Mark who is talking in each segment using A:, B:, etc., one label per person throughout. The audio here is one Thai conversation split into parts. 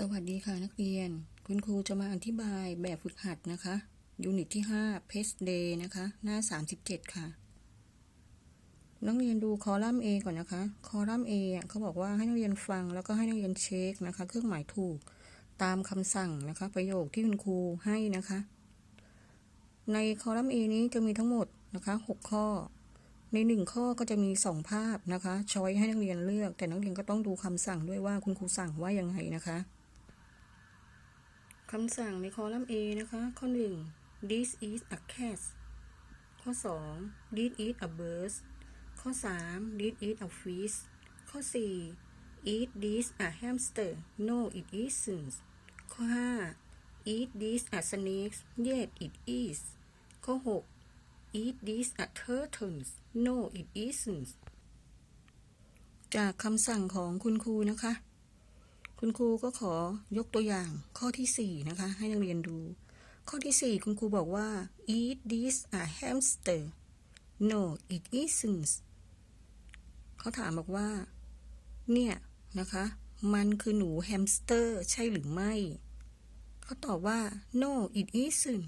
A: สวัสดีค่ะนักเรียน คุณครูจะมาอธิบายแบบฝึกหัดนะคะ ยูนิตที่ 5 Page Day นะคะ หน้า 37 ค่ะ นักเรียนดูคอลัมน์ A ก่อนนะคะ คอลัมน์ A เขาบอกว่าให้นักเรียนฟังแล้วก็ให้นักเรียนเช็คนะคะ เครื่องหมายถูกตามคำสั่งนะคะ ประโยคที่คุณครูให้นะคะ ในคอลัมน์ A นี้จะมีทั้งหมดนะคะ 6 ข้อ ในหนึ่งข้อก็จะมีสองภาพนะคะช้อยให้นักเรียนเลือก แต่นักเรียนก็ต้องดูคำสั่งด้วยว่าคุณครูสั่งว่ายังไงนะคะ คำสั่งในคอลัมน์ A นะคะ ข้อ 1 this is a cat ข้อ 2 this is a bird ข้อ 3 this is a fish ข้อ4 eat this a hamster no it isn't ข้อ5 eat this a snake yes it is ข้อ6 eat this a turtle no it isn't จากคำสั่งของคุณครูนะคะ คุณครูก็ขอยกตัวอย่างข้อที่ 4 นะคะ ให้นักเรียนดู ข้อที่ 4 คุณครูบอกว่า eat this a hamster no it isn't เขาถามบอกว่า เนี่ยนะคะ มันคือหนูแฮมสเตอร์ใช่หรือไม่ เขาตอบว่า no it isn't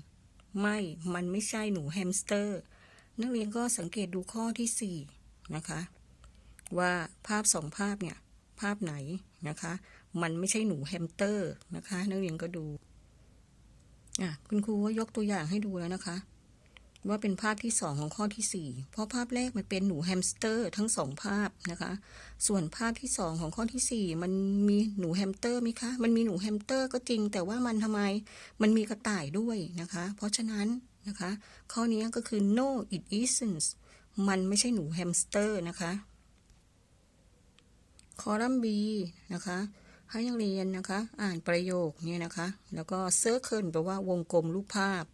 A: ไม่ มันไม่ใช่หนูแฮมสเตอร์ นักเรียนก็สังเกตดูข้อที่ 4 นะคะ ว่าภาพสองภาพเนี่ย ภาพไหนนะคะ มันไม่ใช่หนูแฮมสเตอร์นะคะ นักเรียนก็ดูอะคุณครูก็ยกตัวอย่างให้ดูแล้วนะคะ ว่าเป็นภาพที่สองของข้อที่สี่เพราะภาพแรกมันเป็นหนูแฮมสเตอร์ทั้งสองภาพนะคะ ส่วนภาพที่สองของข้อที่สี่มันมีหนูแฮมสเตอร์ไหมคะมันมีหนูแฮมสเตอร์ก็จริง แต่ว่ามันทำไมมันมีกระต่ายด้วยนะคะ เพราะฉะนั้นนะคะ ข้อนี้ก็คือ no it isn't มันไม่ใช่หนูแฮมสเตอร์นะคะ คอลัมน์ B นะคะ ให้นักเรียนนะคะ อ่านประโยคเนี่ยนะคะ แล้วก็เซอร์เคิลแปลว่าวงกลมรูปภาพ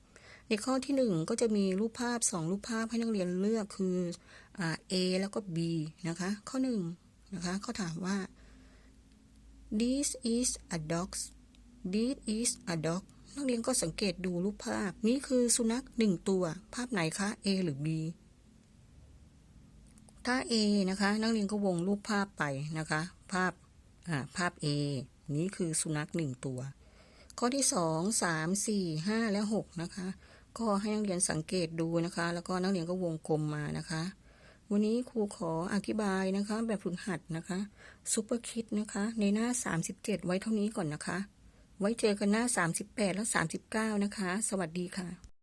A: ในข้อที่หนึ่งก็จะมีรูปภาพสองรูปภาพให้นักเรียนเลือกคืออ่า A แล้วก็ B นะคะ ข้อหนึ่งนะคะเขาถามว่า this is a dog this is a dog นักเรียนก็สังเกตดูรูปภาพ นี่คือสุนัขหนึ่งตัว ภาพไหนคะ A หรือ B ถ้า A นะคะ นักเรียนก็วงรูปภาพไปนะคะ ภาพ ภาพ A นี้คือสุนัขหนึ่งตัว ข้อที่สองสามสี่ห้าและหกนะคะ ก็ให้นักเรียนสังเกตดูนะคะ แล้วก็นักเรียนก็วงกลมมานะคะ วันนี้ครูขออธิบายนะคะ แบบฝึกหัดนะคะซูเปอร์คิดนะคะ ในหน้า 37 ไว้เท่านี้ก่อนนะคะ ไว้เจอกันหน้า 38 และ 39 นะคะ สวัสดีค่ะ